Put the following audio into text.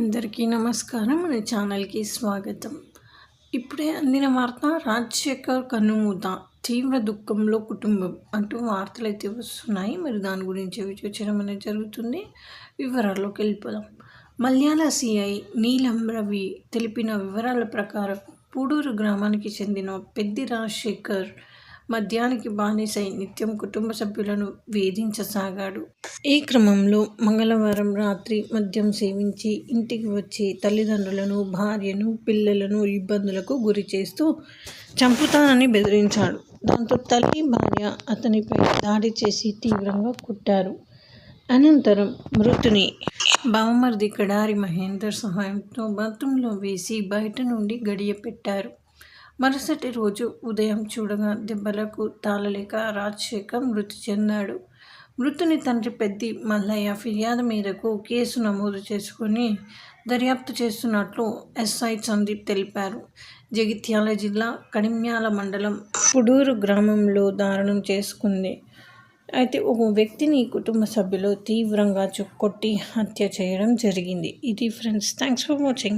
అందరికీ నమస్కారం. మన ఛానల్కి స్వాగతం. ఇప్పుడే అందిన వార్త రాజశేఖర్ కనుమూత తీవ్ర దుఃఖంలో కుటుంబం అంటూ వార్తలు అయితే వస్తున్నాయి. మరి దాని గురించి విచోచనం అనేది జరుగుతుంది. వివరాల్లోకి వెళ్ళిపోదాం. మల్యాల సిఐ నీలం రవి తెలిపిన వివరాల ప్రకారం పూడూరు గ్రామానికి చెందిన పెద్ది రాజశేఖర్ మద్యానికి బానిసై నిత్యం కుటుంబ సభ్యులను వేధించసాగాడు. ఈ క్రమంలో మంగళవారం రాత్రి మద్యం సేవించి ఇంటికి వచ్చి తల్లిదండ్రులను భార్యను పిల్లలను ఇబ్బందులకు గురి చేస్తూ చంపుతానని బెదిరించాడు. దాంతో తల్లి భార్య అతనిపై దాడి చేసి తీవ్రంగా కుట్టారు. అనంతరం మృతుని బావమర్ది కడారి మహేందర్ సహాయంతో బాత్రూంలో వేసి బయట నుండి గడియ పెట్టారు. మరుసటి రోజు ఉదయం చూడగా దెబ్బలకు తాళలేక రాజశేఖర్ మృతి చెందాడు. మృతుని తండ్రి పెద్ది మల్లయ్య ఫిర్యాదు మేరకు కేసు నమోదు చేసుకుని దర్యాప్తు చేస్తున్నట్లు ఎస్ఐ సందీప్ తెలిపారు. జగిత్యాల జిల్లా కడిమ్యాల మండలం పుడూరు గ్రామంలో దారుణం చేసుకుంది. అయితే ఒక వ్యక్తిని కుటుంబ సభ్యులు తీవ్రంగా చుక్కొట్టి హత్య చేయడం జరిగింది. ఇది ఫ్రెండ్స్ థ్యాంక్స్ ఫర్ వాచింగ్.